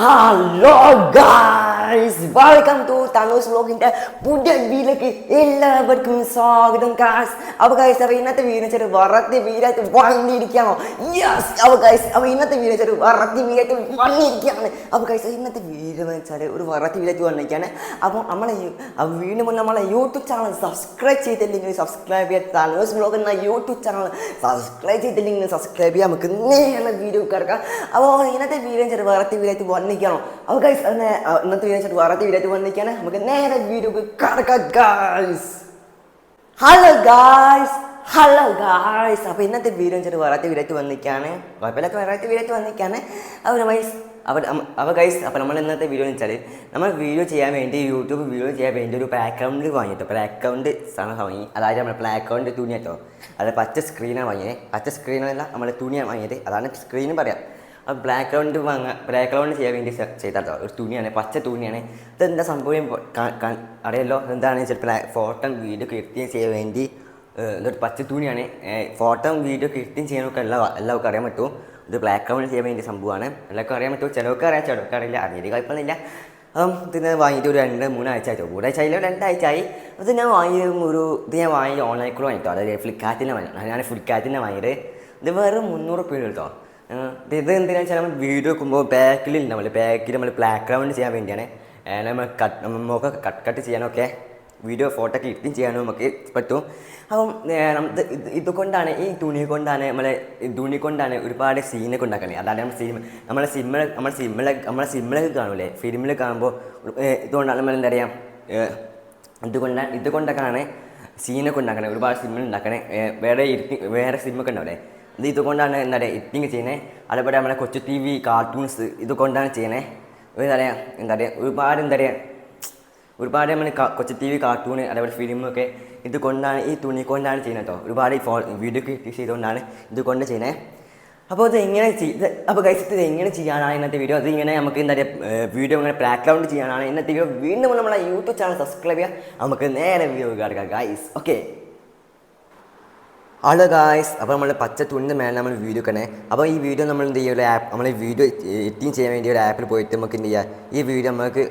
Hello guys welcome to Tanus വ്ലോഗിന്റെ പുതിയ വീട്ടിലേക്ക് എല്ലാവർക്കും സ്വാഗതം ഗായ്സ് അപ്പോൾ ഗായ്സ് അപ്പോൾ ഇന്നത്തെ ചെറു വറത്തി വീരായിട്ട് വന്നിരിക്കുകയാണോ. യെസ് അപ്പോൾ ഗായ്സ് അപ്പോൾ ഇന്നത്തെ ചെറു വറത്തി വീരായിട്ട് വന്നിരിക്കുകയാണ്. അപ്പോൾ ഗായ്സ് ഇന്നത്തെ വീഡിയോ എന്ന് വെച്ചാൽ ഒരു വറത്തി വീരായിട്ട് വന്നിരിക്കുകയാണ്. അപ്പോൾ നമ്മളെ വീണ്ടും നമ്മളെ യൂട്യൂബ് ചാനൽ സബ്സ്ക്രൈബ് ചെയ്തില്ലെങ്കിൽ സബ്സ്ക്രൈബ് ചെയ്യാൻ തനൂസ് വ്ലോഗ് എന്ന യൂട്യൂബ് ചാനൽ സബ്സ്ക്രൈബ് ചെയ്തില്ലെങ്കിൽ സബ്സ്ക്രൈബ് ചെയ്യാം. നമുക്ക് നേരെ വീഡിയോ കിടക്കാം. അപ്പോൾ ഇന്നത്തെ വീഡിയോ ചെറു വറത്തി വീഡിയോ വന്നിരിക്കുകയാണോ. അപ്പോൾ ഗൈസ് ഇന്നത്തെ വീഡിയോ ചേട്ടൻ വേറെ വീഡിയോ വന്നിരിക്കാണ് നമുക്ക് നേരെ video hello guys hello guys അപ്പോൾ ഇന്നത്തെ വീഡിയോ ചേട്ടൻ വേറെ വീഡിയോ വന്നിരിക്കുകയാണ്. കുഴപ്പമില്ലാത്ത വേറെ വീഡിയോ വന്നിരിക്കുകയാണ്. അപ്പോൾ ഗൈസ് അപ്പോൾ അപ്പോൾ ഗൈസ് അപ്പോൾ നമ്മൾ ഇന്നത്തെ വീഡിയോ എന്ന് വെച്ചാൽ നമ്മൾ വീഡിയോ ചെയ്യാൻ വേണ്ടി യൂട്യൂബ് വീഡിയോ ചെയ്യാൻ വേണ്ടി ഒരു ബാക്ക്ഗ്രൗണ്ട് വാങ്ങി കേട്ടോ അക്കൗണ്ട് സാധനം വാങ്ങി. അതായത് നമ്മൾ അക്കൗണ്ട് തുണി കേട്ടോ അത് പച്ച സ്ക്രീനാണ് വാങ്ങിയത്. പച്ച സ്ക്രീനല്ല നമ്മൾ തുണിയാണ് വാങ്ങിയത്. അതാണ് സ്ക്രീനും പറയാം. അപ്പോൾ ബ്ലാക്ക് ഗ്രൗണ്ട് വാങ്ങാൻ ബ്ലാക്ക് ഗ്രൗണ്ട് ചെയ്യാൻ വേണ്ടി ചെയ്താൽ ഒരു തുണിയാണ് പച്ച തുണിയാണ്. ഇതെന്താ സംഭവം? അറിയാലോ? എന്താണ് ചിലപ്പോൾ ഫോട്ടോ വീഡിയോ ക്രിയേറ്റ് ചെയ്യാൻ വേണ്ടി ഇതൊരു പച്ച തുണിയാണ്. ഫോട്ടോ വീഡിയോ ക്രിയേറ്റ് ചെയ്യാനൊക്കെ എല്ലാ എല്ലാവർക്കും അറിയാൻ പറ്റും. ഇത് ബ്ലാക്ക് ഗ്രൗണ്ട് ചെയ്യാൻ വേണ്ടി സംഭവമാണ്. എല്ലാവർക്കും അറിയാൻ പറ്റും. ചിലവർക്ക് അറിയാം ചിലവർക്ക് അറിയില്ല. അറിയില്ല കുഴപ്പമൊന്നുമില്ല. അപ്പം ഇത് ഒരു രണ്ട് മൂന്നാഴ്ച ആയിട്ടോ. ഒരാഴ്ച ആയില്ല രണ്ടാഴ്ച ആയി. അത് ഞാൻ വാങ്ങിയ ഒരു ഇത് ഞാൻ വാങ്ങി ഓൺലൈൻ കൂടെ വാങ്ങിട്ടോ. അതായത് ഫ്ലിപ്കാർട്ടിനെ വാങ്ങി ഞാൻ ഫ്ലിപ്കാർട്ടിനെ വാങ്ങിയത്. ഇത് വെറും മുന്നൂറ് രൂപ ഏഹ് ഇത് എന്തിനാ വെച്ചാൽ നമ്മൾ വീഡിയോ വെക്കുമ്പോൾ ബാക്കിൽ നമ്മൾ ബാക്കിൽ നമ്മൾ ബ്ലാക്ക്ഗ്രൗണ്ട് ചെയ്യാൻ വേണ്ടിയാണ്. നമ്മൾ കട്ട് നമുക്ക് കട്ട് കട്ട് ചെയ്യാനൊക്കെ വീഡിയോ ഫോട്ടോ ഒക്കെ എഡിറ്റിംഗ് ചെയ്യാനും നമുക്ക് പറ്റും. അപ്പം നമുക്ക് ഇത് ഇത് ഇതുകൊണ്ടാണ് ഈ തുണി കൊണ്ടാണ് നമ്മളെ തുണി കൊണ്ടാണ് ഒരുപാട് സീനൊക്കെ ഉണ്ടാക്കുന്നത് അതാണ് നമ്മൾ സിനിമ നമ്മളെ സിമ്മിൽ നമ്മളെ സിമ്മിലെ നമ്മളെ സിമ്മിലൊക്കെ കാണൂലേ? ഫിലിമിൽ കാണുമ്പോൾ ഇതുകൊണ്ടാണ് നമ്മൾ എന്താ പറയുക ഇതുകൊണ്ടാണ് ഇതുകൊണ്ട് ഇതുകൊണ്ടൊക്കെയാണ് സീനൊക്കെ ഉണ്ടാക്കണേ ഒരുപാട് സിമ്മിൽ ഉണ്ടാക്കണേ വേറെ വേറെ സിമ്മൊക്കെ ഉണ്ടാവില്ലേ ഇത് ഇതുകൊണ്ടാണ് എന്താ പറയുക എഡിറ്റിങ് ചെയ്യുന്നത് അതേപോലെ നമ്മുടെ കൊച്ചു ടി വി കാർട്ടൂൺസ് ഇതുകൊണ്ടാണ് ചെയ്യണേ എന്താ പറയുക എന്താ പറയുക ഒരുപാട് എന്താ പറയുക ഒരുപാട് നമ്മൾ കൊച്ചു ടി വി കാർട്ടൂൺ അതേപോലെ ഫിലിമൊക്കെ ഇതുകൊണ്ടാണ് ഈ തുണി കൊണ്ടാണ് ചെയ്യുന്നത് കേട്ടോ ഒരുപാട് ഫോ വീഡിയോ ക്രിയേറ്റ് ചെയ്തുകൊണ്ടാണ് ഇതുകൊണ്ട് ചെയ്യുന്നത് അപ്പോൾ ഇത് എങ്ങനെ ചെയ്ത് അപ്പോൾ ഗൈസ് ഇത് എങ്ങനെ ചെയ്യാനാണ് ഇന്നത്തെ വീഡിയോ അത് ഇങ്ങനെ നമുക്ക് എന്താ പറയുക വീഡിയോ ഇങ്ങനെ ബാക്ക്ഗ്രൗണ്ട് ചെയ്യാനാണ് ഇന്നത്തെ വീഡിയോ വീണ്ടും നമ്മളെ യൂട്യൂബ് ചാനൽ സബ്സ്ക്രൈബ് ചെയ്യുക. നമുക്ക് നേരെ വീഡിയോ കിടക്കാം ഗൈസ് ഓക്കെ ഹലോ ഗായ്സ് അപ്പോൾ നമ്മൾ പച്ച തുണിന്റെ മേലെ നമ്മൾ വീഡിയോ കണേ അപ്പോൾ ഈ വീഡിയോ നമ്മൾ എന്ത് ചെയ്യുക? ഒരു ആപ്പ് നമ്മൾ ഈ വീഡിയോ എഡിറ്റിംഗ് ചെയ്യാൻ വേണ്ടി ഒരു ആപ്പിൽ പോയിട്ട് നമുക്ക് എന്ത് ചെയ്യുക ഈ വീഡിയോ നമുക്ക്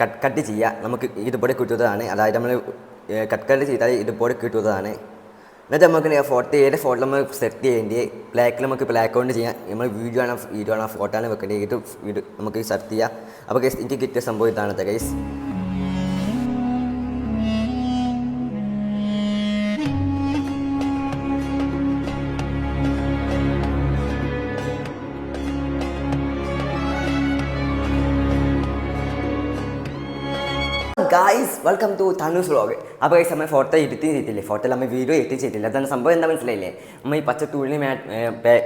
കട്ട് കട്ട് ചെയ്യുക നമുക്ക് ഇതുപോലെ കിട്ടുന്നതാണ്. അതായത് നമ്മൾ കട്ട് കട്ട് ചെയ്താൽ ഇതുപോലെ കിട്ടുന്നതാണ്. എന്നിട്ട് നമുക്ക് ഫോട്ടോ ഏത് ഫോട്ടോ നമ്മൾ സെറ്റ് ചെയ്യേണ്ടി ബ്ലാക്കിൽ നമുക്ക് ബ്ലാക്ക് ഔണ്ട് ചെയ്യാം. നമ്മൾ വീഡിയോ ആണ് വീഡിയോ ആണ് ഫോട്ടോ ആണ് വെക്കേണ്ടത്. ഇത് നമുക്ക് സെർച്ച് ചെയ്യാം. അപ്പോൾ ഗൈസ് എനിക്ക് കിട്ടിയ സംഭവം ഇതാണ് guys guys welcome to Tanus vlog അപ്പോൾ ഗൈസ് നമ്മൾ ഫോട്ടോ എഡിറ്റിംഗ് ചെയ്തില്ലേ ഫോട്ടോയിൽ നമ്മൾ വീഡിയോ എഡിറ്റിംഗ് ചെയ്തില്ല അതാണ് സംഭവം എന്താ മനസ്സിലായില്ലേ? നമ്മൾ ഈ പച്ച തുണി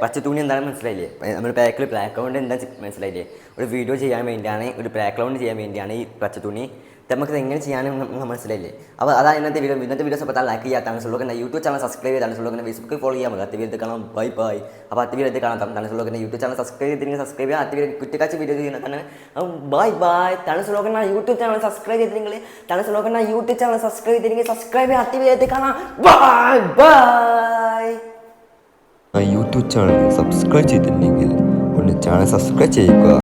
പച്ച തുണി എന്താണെന്ന് മനസ്സിലായില്ലേ? നമ്മൾ ബാക്കിൽ ബ്ലാക്ക് ഗ്രൗണ്ട് എന്താ മനസ്സിലായില്ലേ? ഒരു വീഡിയോ ചെയ്യാൻ വേണ്ടിയാണ് ഒരു ബാക്ക് ഗ്രൗണ്ട് ചെയ്യാൻ വേണ്ടിയാണ് ഈ പച്ച തുണി ഇത് നമുക്ക് ഇത് എങ്ങനെ ചെയ്യാനും നമുക്ക് മനസ്സിലായില്ലേ? അപ്പോൾ അതാണ് ഇന്നത്തെ വീഡിയോ. ഇന്നത്തെ വീഡിയോസ് പറ്റാൻ ലൈക്ക് ചെയ്യാം Tanus vlog YouTube channel subscribe ചെയ്താൽ വ്ളോഗിനെ ഫേസ്ബുക്കിൽ ഫോളോ ചെയ്യാൻ മതി. അത്തി വീഡിയോ കാണാം. ബൈ ബൈ അപ്പോൾ അത്തി വീഡിയോ കാണാം. തനൂസ് വ്ളോഗിനെ യൂട്യൂബ് ചാനൽ സബ്സ്ക്രൈബ് ചെയ്തിട്ട് സബ്സ്ക്രൈബ് ചെയ്യാം അത്തി വീഡിയോ കുറ്റിക്കാച്ച് വീഡിയോ ചെയ്യുന്നതാണ് ബൈ ബൈ തനൂസ് വ്ളോഗിനെ യൂട്യൂബ് ചാനൽ സബ്സ്ക്രൈബ് ചെയ്തില്ലെങ്കിൽ തനൂസ് വ്ളോഗിനെ യൂട്യൂബ് ചാനൽ സബ്സ്ക്രൈബ് ചെയ്തില്ലെങ്കിൽ സബ്സ്ക്രൈബ് ചെയ്യാം അത്തി വീഡിയോ കാണാം. Bye bye YouTube channel subscribe ചെയ്തിട്ടുണ്ടെങ്കിൽ ഒന്ന് ചാനൽ സബ്സ്ക്രൈബ് ചെയ്യുക.